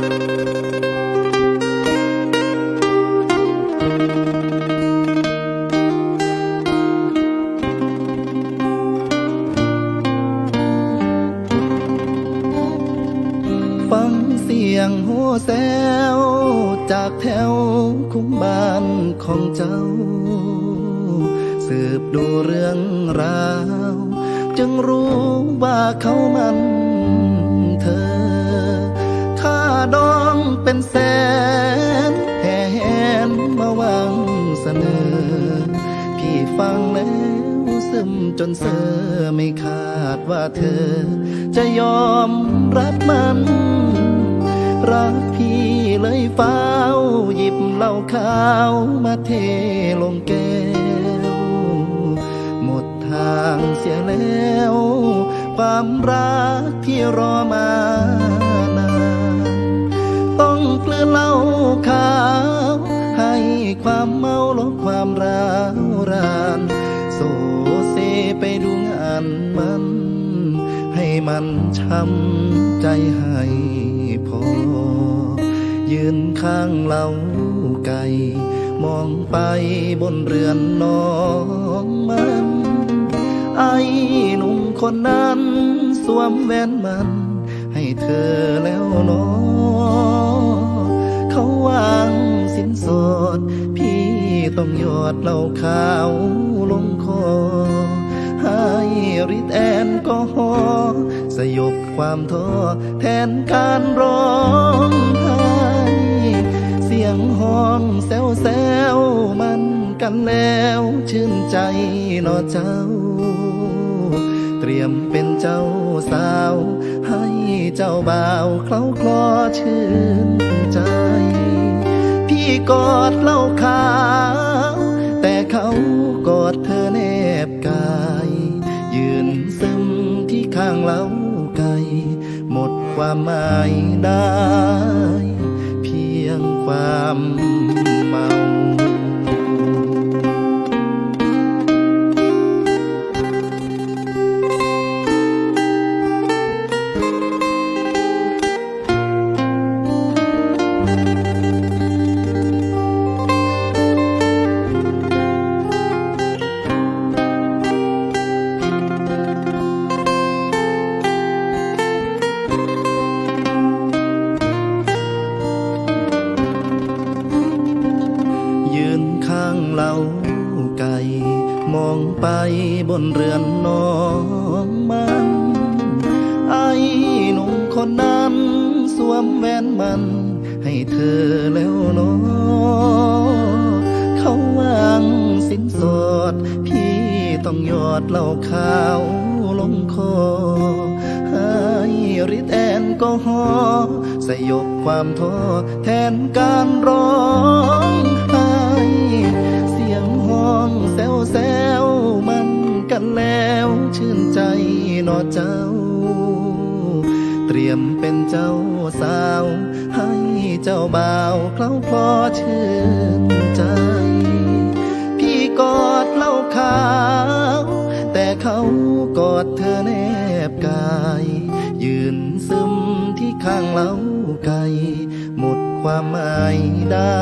ฟังเสียงโหแซวจากแถวคุ้มบ้านของเจ้า สืบดูเรื่องราว จึงรู้ว่าเขามันเธอ ดองเป็นแสนแหนมาวังเสนอ พี่ฟังแล้วซึมจนเสอไม่คาดว่าเธอ จะยอมรับมัน รักพี่เลยเฝ้าหยิบเหล้าขาวมาเทลงแก้ว หมดทางเสียแล้ว ความรักที่รอมา ความเมาลบความร้าวรานโซเซไปดูงานมัน ให้มันช้ำใจให้พอ ยืนข้างเหล้าไก่ มองไปบนเรือนน้องมันไอ้หนุ่มคนนั้น สวมแหวนมัน ให้เธอแล้วเนอ ต้องหยอดเหล้าขาวลงคอ ให้ริดแอนก็ฮอสยบความท้อแทนการร้องไห้เสียงห้องแซวแซวมันกันแล้วชื่นใจนอเจ้า เตรียมเป็นเจ้าสาว ให้เจ้าบ่าวเคล้าคลอชื่นใจ พี่กอดเหล้าขาว เล้าไก่หมดความหมายได้ เพียงความ ไก่มองไปบนเรือนน้องมันไอ้หนุ่มคนนั้นสวมแหวนมัน ให้เธอแล้วเนอเขาวางสินสอด พี่ต้องหยอดเหล้าขาวลงคอให้ริดแอนก็ฮอสยบความท้อแทนการร้อง แซวมันกันแล้วชื่นใจนอเจ้า เตรียมเป็นเจ้าสาว ให้เจ้าบ่าวเคล้าคลอชื่นใจ พี่กอดเล้าขาว แต่เขากอดเธอแนบกาย ยืนซึมที่ข้างเหล้าไก่หมดความหมายได้